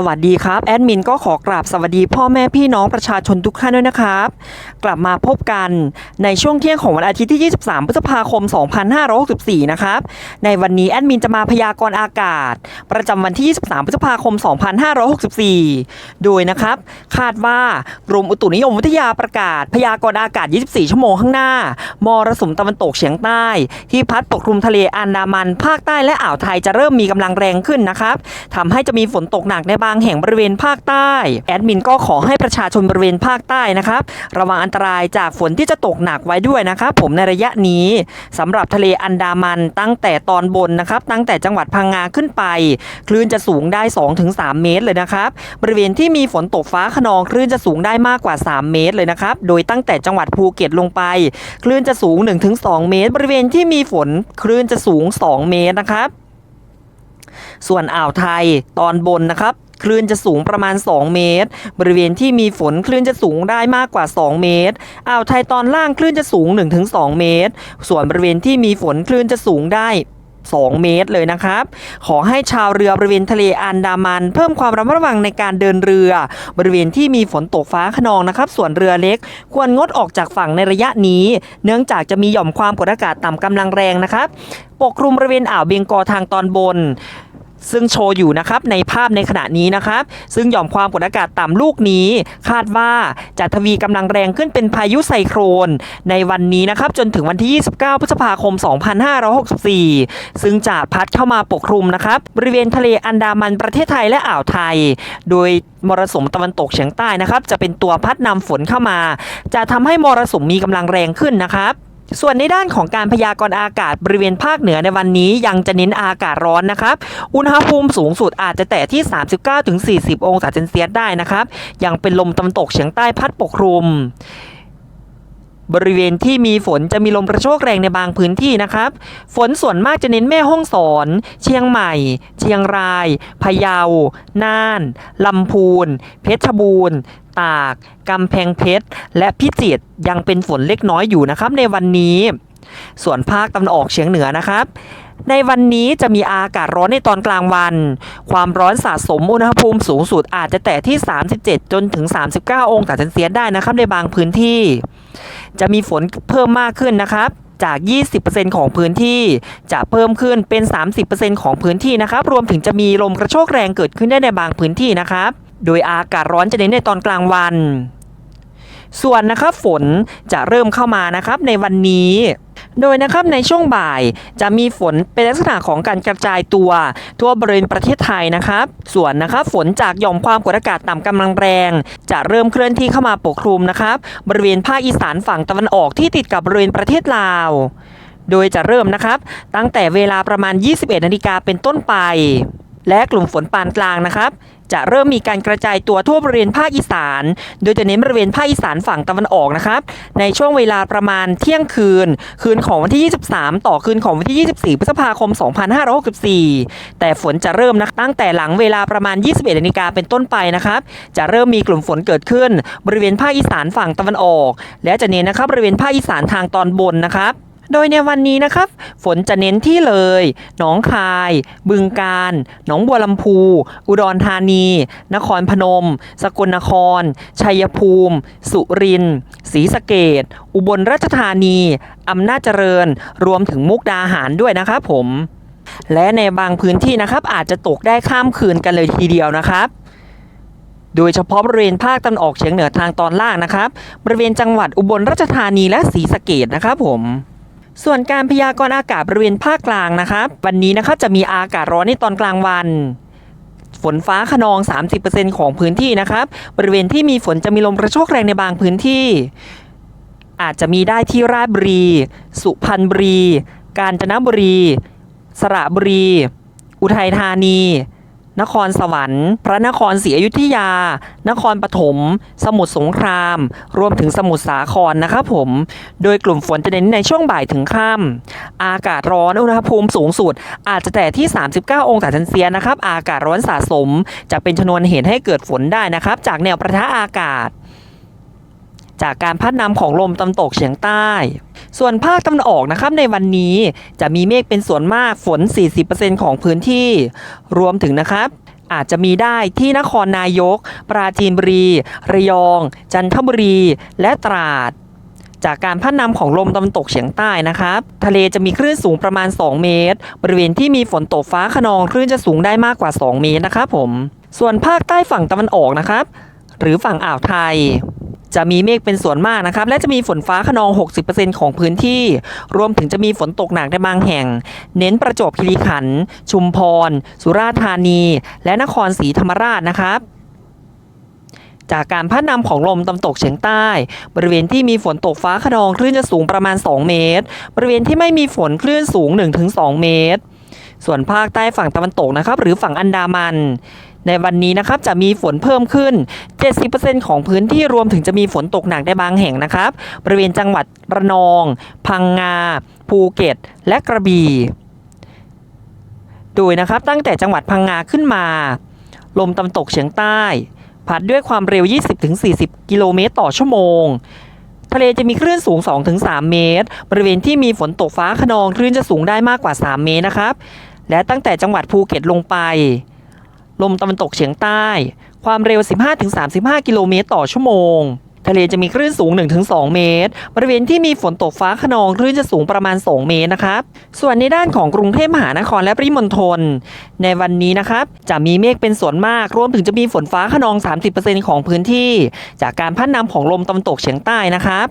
สวัสดีครับ แอดมินก็ขอกราบสวัสดีพ่อแม่พี่น้องประชาชนทุกท่านด้วยนะครับ กลับมาพบกันในช่วงเที่ยงของวันอาทิตย์ที่ 23 พฤษภาคม 2564 นะครับ ในวันนี้แอดมินจะมาพยากรณ์อากาศ ประจำวันที่ 23 พฤษภาคม 2564 โดยนะครับ คาดว่ากรมอุตุนิยมวิทยาประกาศ พยากรณ์อากาศ 24 ชั่วโมงข้างหน้ามรสุมตะวันตกเฉียงใต้ ที่พัดปกคลุมทะเลอันดามัน ภาคใต้และอ่าวไทยจะเริ่มมีกำลังแรงขึ้นนะครับทำให้จะมีฝนตกหนักในบางางแห่งบริเวณภาคใต้ แอดมินก็ขอให้ประชาชนบริเวณภาคใต้นะครับ ระวังอันตรายจากฝนที่จะตกหนักไว้ด้วยนะครับ ผมในระยะนี้สำหรับทะเลอันดามันตั้งแต่ตอนบนนะครับ ตั้งแต่จังหวัดพังงาขึ้นไป คลื่นจะสูงได้ 2-3 เมตรเลยนะครับ บริเวณที่มีฝนตกฟ้าขนองคลื่นจะสูงได้มากกว่า 3 เมตรเลยนะครับ โดยตั้งแต่จังหวัดภูเก็ตลงไป คลื่นจะสูง 1-2 เมตร บริเวณที่มีฝนคลื่นจะสูง 2 เมตรนะครับส่วนอ่าวไทยตอนบนนะครับ คลื่นจะสูงประมาณ 2 เมตร บริเวณที่มีฝนคลื่นจะสูงได้มากกว่า 2 เมตร อ่าวไทยตอนล่างคลื่นจะสูง 1-2 เมตร ส่วนบริเวณที่มีฝนคลื่นจะสูงได้ 2 เมตรเลยนะครับ ขอให้ชาวเรือบริเวณทะเลอันดามัน เพิ่มความระมัดระวังในการเดินเรือ บริเวณที่มีฝนตกฟ้าขนองนะครับ ส่วนเรือเล็ก ควรงดออกจากฝั่งในระยะนี้ เนื่องจากจะมีหย่อมความกดอากาศต่ำกำลังแรงนะครับปกคลุมบริเวณอ่าวเบงกอทางตอนบน ซึ่งโชว์อยู่นะครับในภาพในขณะนี้นะครับ ซึ่งหย่อมความกดอากาศต่ำลูกนี้ คาดว่าจะทวีกำลังแรงขึ้นเป็นพายุไซโครน ในวันนี้นะครับจนถึงวันที่ 29 พฤษภาคม 2564 ซึ่งจะพัดเข้ามาปกคลุมนะครับบริเวณทะเลอันดามันประเทศไทยและอ่าวไทย โดยมรสุมตะวันตกเฉียงใต้นะครับ จะเป็นตัวพัดนำฝนเข้ามา จะทำให้มรสุมมีกำลังแรงขึ้นนะครับ ส่วนในด้านของการพยากรณ์อากาศบริเวณภาคเหนือในวันนี้ยังจะเน้นอากาศร้อนนะครับ อุณหภูมิสูงสุดอาจจะแตะที่ 39-40 องศาเซนเซียสได้นะครับ ยังเป็นลมตะวันตกเฉียงใต้พัดปกคลุม บริเวณที่มีฝนจะมีลมกระโชกแรงในบางพื้นที่นะครับ ฝนส่วนมากจะเน้นแม่ห้องสอน เชียงใหม่ เชียงราย พะเยา น่าน ลำพูน เพชรบูรณ์ ตากกำแพงเพชร และพิจิตรยังเป็นฝนเล็กน้อยอยู่นะครับในวันนี้ ส่วนภาคตะวันออกเฉียงเหนือนะครับ ในวันนี้จะมีอากาศร้อนในตอนกลางวัน ความร้อนสะสมอุณหภูมิสูงสุดอาจจะแตะที่ 37 จนถึง 39 องศาเซนเซียสได้นะครับในบางพื้นที่ จะมีฝนเพิ่มมากขึ้นนะครับจาก 20%ของพื้นที่จะเพิ่มขึ้นเป็น 30%ของพื้นที่นะครับ รวมถึงจะมีลมกระโชกแรงเกิดขึ้นได้ในบางพื้นที่นะครับ โดยอากาศร้อนจะเน้นในตอนกลางวัน ส่วนนะครับฝนจะเริ่มเข้ามานะครับในวันนี้ โดยนะครับในช่วงบ่ายจะมีฝนเป็นลักษณะของการกระจายตัว ทั่วบริเวณประเทศไทยนะครับ ส่วนนะครับฝนจากหย่อมความกดอากาศต่ำกำลังแรง จะเริ่มเคลื่อนที่เข้ามาปกคลุมนะครับ บริเวณภาคอีสานฝั่งตะวันออกที่ติดกับบริเวณประเทศลาวโดยจะเริ่มนะครับ ตั้งแต่เวลาประมาณ 21นาฬิกาเป็นต้นไป และกลุ่มฝนปานกลางนะครับ จะเริ่มมีการกระจายตัวทั่วบริเวณภาคอีสาน โดยจะเน้นบริเวณภาคอีสานฝั่งตะวันออกนะครับ ในช่วงเวลาประมาณเที่ยงคืน คืนของวันที่ 23 ต่อคืนของวันที่ 24 พฤษภาคม 2564 แต่ฝนจะเริ่มนะตั้งแต่หลังเวลาประมาณ 21นาฬิกาเป็นต้นไปนะครับ จะเริ่มมีกลุ่มฝนเกิดขึ้น บริเวณภาคอีสานฝั่งตะวันออก และจะเน้นนะครับบริเวณภาคอีสานทางตอนบนนะครับ โดยในวันนี้นะครับ ฝนจะเน้นที่เลย หนองคาย บึงกาฬหนองบัวลำพู อุดรธานี นครพนม สกลนคร ชัยภูมิ สุรินทร์ ศรีสะเกดอุบลราชธานี อำนาจเจริญ รวมถึงมุกดาหารด้วยนะครับผม และในบางพื้นที่นะครับ อาจจะตกได้ข้ามคืนกันเลยทีเดียวนะครับโดยเฉพาะบริเวณภาคตะวันออกเฉียงเหนือทางตอนล่างนะครับ บริเวณจังหวัดอุบลราชธานีและศรีสะเกดนะครับผม ส่วนการพยากรณ์อากาศบริเวณภาคกลางนะครับวันนี้นะครับจะมีอากาศร้อนในตอนกลางวัน ฝนฟ้าขนอง 30%ของพื้นที่นะครับ บริเวณที่มีฝนจะมีลมกระโชกแรงในบางพื้นที่ อาจจะมีได้ที่ราชบุรี สุพรรณบุรี กาญจนบุรี สระบุรี อุทัยธานี นครสวรรค์ พระนครศรีอยุธยา นครปฐม สมุทรสงคราม รวมถึงสมุทรสาครนะครับผม โดยกลุ่มฝนจะเน้นในช่วงบ่ายถึงค่ำอากาศร้อนอุณหภูมิสูงสุด อาจจะแต่ที่ 39 องศาเซนเซียสนะครับ อากาศร้อนสะสม จะเป็นชนวนเหตุให้เกิดฝนได้นะครับ จากแนวประทะอากาศ จากการพัดนำของลมตะวันตกเฉียงใต้ ส่วนภาคตะวันออกนะครับในวันนี้จะมีเมฆเป็นส่วนมากฝน 40%ของพื้นที่ รวมถึงนะครับอาจจะมีได้ที่นครนายก ปราจีนบุรี ระยอง จันทบุรี และตราด จากการพัดนำของลมตะวันตกเฉียงใต้นะครับ ทะเลจะมีคลื่นสูงประมาณ 2 เมตร บริเวณที่มีฝนตกฟ้าขนองคลื่นจะสูงได้มากกว่า 2 เมตรนะครับผม ส่วนภาคใต้ฝั่งตะวันออกนะครับ หรือฝั่งอ่าวไทย จะมีเมฆเป็นส่วนมากนะครับ และจะมีฝนฟ้าขนอง 60%ของพื้นที่ รวมถึงจะมีฝนตกหนักในบางแห่ง เน้นประจวบคีรีขันธ์ชุมพร สุราษฎร์ธานี และนครศรีธรรมราชนะครับจากการพัดนำของลมตะวันตกเฉียงใต้ บริเวณที่มีฝนตกฟ้าขนองคลื่นจะสูงประมาณ 2 เมตร บริเวณที่ไม่มีฝนคลื่นสูง 1-2 เมตร ส่วนภาคใต้ฝั่งตะวันตกนะครับ หรือฝั่งอันดามัน ในวันนี้นะครับจะมีฝนเพิ่มขึ้น 70%ของพื้นที่รวมถึงจะมีฝนตกหนักในบางแห่งนะครับ บริเวณจังหวัดระนอง พังงา ภูเก็ต และกระบี่โดยนะครับตั้งแต่จังหวัดพังงาขึ้นมา ลมตะวันตกเฉียงใต้พัดด้วยความเร็ว 20-40 กิโลเมตรต่อชั่วโมงทะเลจะมีคลื่นสูง 2-3 เมตร บริเวณที่มีฝนตกฟ้าขนองคลื่นจะสูงได้มากกว่า 3 เมตรนะครับ และตั้งแต่จังหวัดภูเก็ตลงไป ลมตะวันตกเฉียงใต้ ความเร็ว 15-35 กิโลเมตรต่อชั่วโมง ทะเลจะมีคลื่นสูง 1-2 เมตร บริเวณที่มีฝนตกฟ้าขนองคลื่นจะสูงประมาณ 2 เมตรนะครับ ส่วนในด้านของกรุงเทพมหานครและปริมณฑลในวันนี้นะครับ จะมีเมฆเป็นส่วนมาก รวมถึงจะมีฝนฟ้าขนอง 30%ของพื้นที่ จากการพัดนำของลมตะวันตกเฉียงใต้นะครับ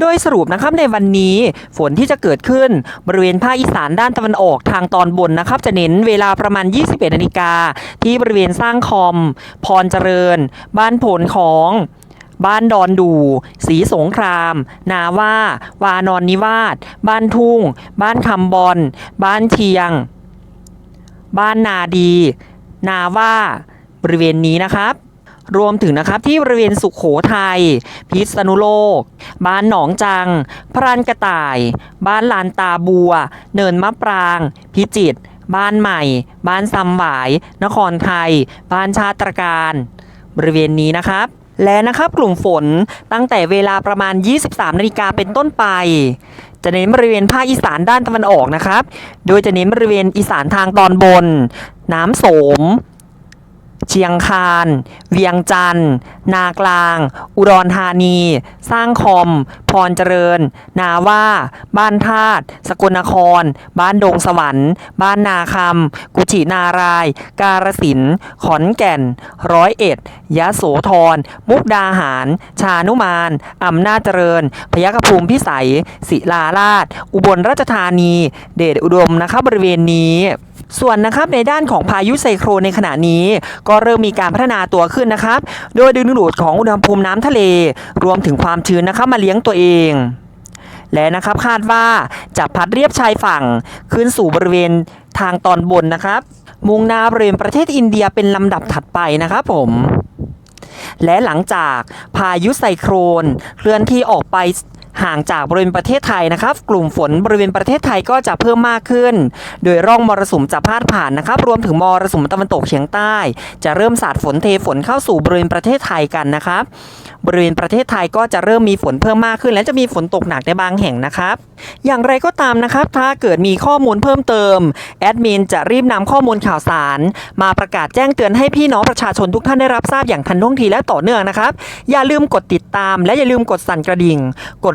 โดยสรุปนะครับในวันนี้ฝนที่จะเกิดขึ้นบริเวณภาคอีสานด้านตะวันออกทางตอนบนนะครับจะเน้นเวลาประมาณ 21นาฬิกาที่บริเวณสร้างคอม พรเจริญ บ้านผลของบ้านดอนดู สีสงคราม นาว่า วานอนนิวาสบ้านทุ่ง บ้านคำบอล บ้านเชียง บ้านนาดี นาว่า บริเวณนี้นะครับ รวมถึงนะครับที่บริเวณสุขโขทัย พิษณุโลก บ้านหนองจัง พรานกระต่าย บ้านลานตาบัว เนินมะปราง พิจิตรบ้านใหม่ บ้านซำหวาย นครไทย บ้านชาตรการ บริเวณนี้นะครับ และนะครับกลุ่มฝนตั้งแต่เวลาประมาณ 23นาฬิกาเป็นต้นไป จะเน้นบริเวณภาคอีสานด้านตะวันออกนะครับ โดยจะเน้นบริเวณอีสานทางตอนบน น้ำโสม เชียงคาน เวียงจันทร์ นากลาง อุดรธานี สร้างคอม พรเจริญ นาว่า บ้านธาตุ สกลนคร บ้านดงสวรรค์ บ้านนาคำ กุชินาราย การสิน ขอนแก่น ร้อยเอ็ด ยะโสธร มุกดาหาร ชานุมาน อำนาจเจริญ พยัคฆภูมิพิสัย ศิลาราช อุบลราชธานี เดชอุดมนะครับบริเวณนี้ ส่วนนะครับในด้านของพายุไซโครนในขณะนี้ ก็เริ่มมีการพัฒนาตัวขึ้นนะครับ โดยดึงดูดของอุณหภูมิน้ำทะเล รวมถึงความชื้นนะครับมาเลี้ยงตัวเองและนะครับคาดว่าจะพัดเรียบชายฝั่งขึ้นสู่บริเวณทางตอนบนนะครับ มุ่งหน้าบริเวณประเทศอินเดียเป็นลำดับถัดไปนะครับผม และหลังจากพายุไซโครนเคลื่อนที่ออกไป ห่างจากบริเวณประเทศไทยนะครับ กลุ่มฝนบริเวณประเทศไทยก็จะเพิ่มมากขึ้น โดยร่องมรสุมจะพาดผ่านนะครับ รวมถึงมรสุมตะวันตกเฉียงใต้ จะเริ่มสาดฝนเทฝนเข้าสู่บริเวณประเทศไทยกันนะครับ บริเวณประเทศไทยก็จะเริ่มมีฝนเพิ่มมากขึ้น และจะมีฝนตกหนักในบางแห่งนะครับ อย่างไรก็ตามนะครับ ถ้าเกิดมีข้อมูลเพิ่มเติมแอดมินจะรีบนำข้อมูลข่าวสาร มาประกาศแจ้งเตือนให้พี่น้องประชาชนทุกท่านได้รับทราบอย่างทันท่วงทีและต่อเนื่องนะครับ อย่าลืมกดติดตาม และอย่าลืมกดสั่นกระดิ่ง กด